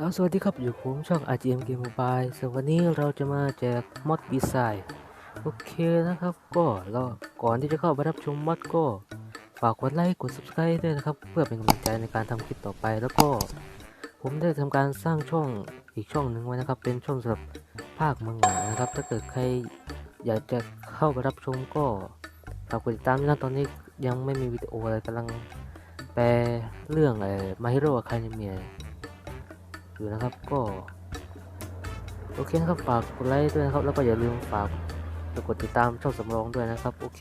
แล้วสวัสดีครับอยู่ผมช่อง RGM Game Mobile ส่วนวันนี้เราจะมาแจกมอดปีศาจโอเคนะครับ ก็เราก่อนที่จะเข้าไปรับชมมอดก็ ฝากกดไลค์กด subscribe ด้วยนะครับ เพื่อเป็นกำลังใจในการทำคลิปต่อไป แล้วก็ ผมได้ทำการสร้างช่องอีกช่องหนึ่งไว้นะครับ เป็นช่องสำหรับภาคมังงะนะครับ ถ้าเกิดใครอยากจะเข้าไปรับชมก็ฝากกดติดตามด้วยนะตอนนี้ยังไม่มีวิดีโออะไรกำลังแปลเรื่องเอ่อ My Hero Academia อยู่ ยู่นะครับ ก็โอเคนะครับฝากกดไลค์ด้วยนะครับ แล้วก็อย่าลืมฝากกดติดตามช่องสำรองด้วยนะครับ โอเค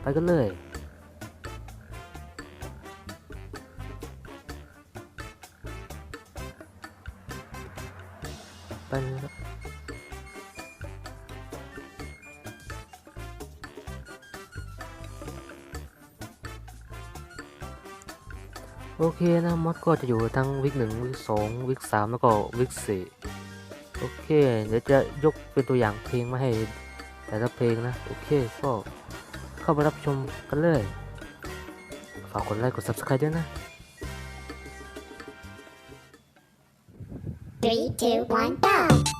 ไปกันเลยไปเลยครับ โอเคนะมอดก็จะอยู่ทั้งวิกหนึ่งวิกสองวิกสามแล้วก็วิกสี่โอเค เดี๋ยวจะยกเป็นตัวอย่างเพลงมาให้แต่ละเพลงนะ โอเค ก็เข้าไปรับชมกันเลย ฝากกดไลค์กด subscribe ด้วยนะ Three, two, one, go!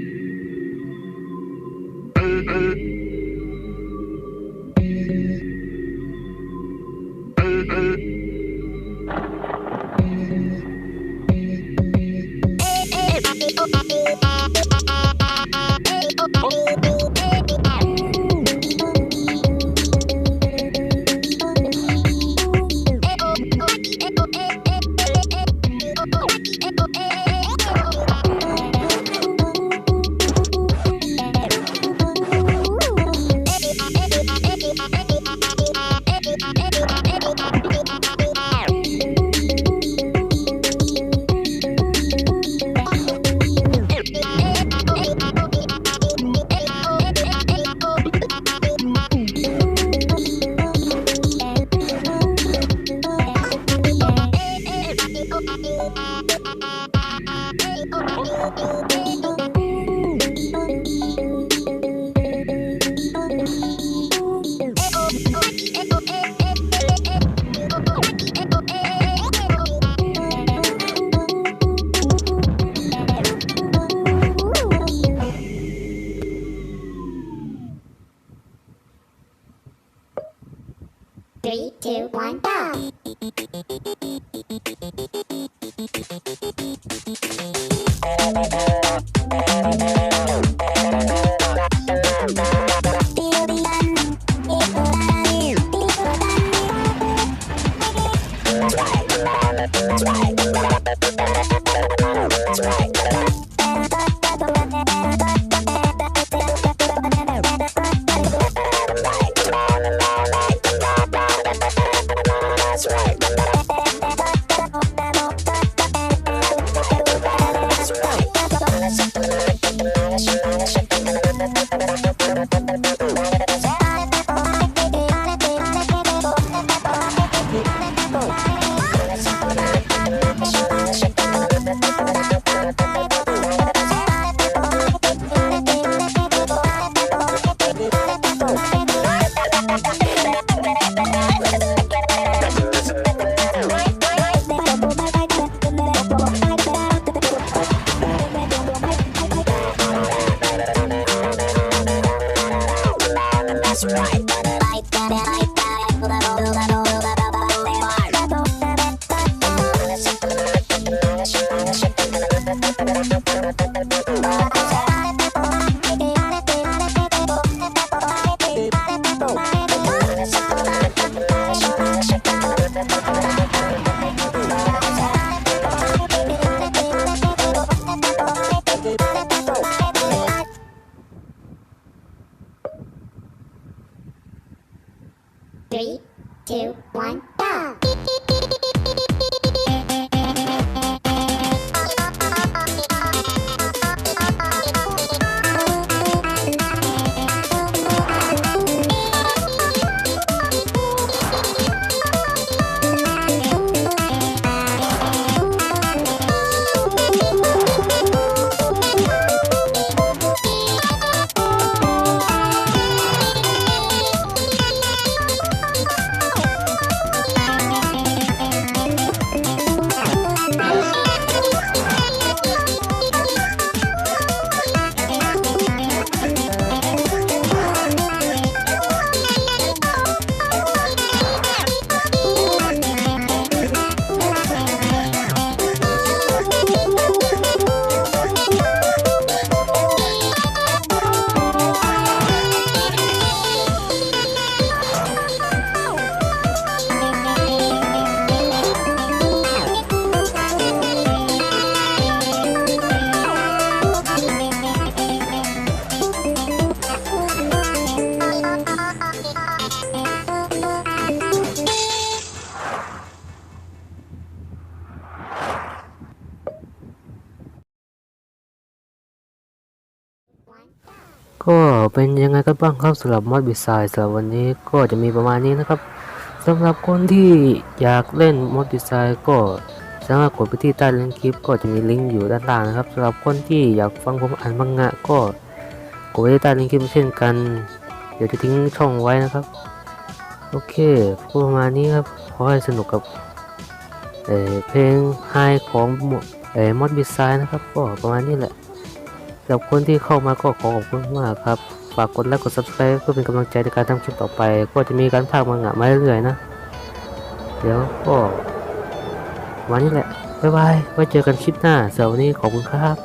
Thank you. ก็เป็นยังไงกันบ้างครับสำหรับมอดบิไซสำหรับวันนี้ก็จะมีประมาณนี้นะครับสำหรับคนที่อยากเล่นมอดบิไซก็สามารถกดไปที่ใต้ลิงก์คลิปก็จะมีลิงก์อยู่ด้านล่างนะครับสำหรับคนที่อยากฟังผมอ่านมังงะก็กดไปที่ใต้ลิงก์คลิปเช่นกัน เดี๋ยวจะทิ้งช่องไว้นะครับ โอเคประมาณนี้ครับขอให้สนุกกับเเพลงไฮของมอดบิไซนะครับก็ประมาณนี้แหละ สำหรับคนที่เข้ามาก็ขอขอบคุณมากครับ ฝากกดไลค์กด subscribe เพื่อเป็นกำลังใจในการทำคลิปต่อไป ก็จะมีการพากมังงะมาเรื่อยๆนะ เดี๋ยวก็วันนี้แหละ บ๊ายบาย ไว้เจอกันคลิปหน้าสาร์วันนี้ขอบคุณครับ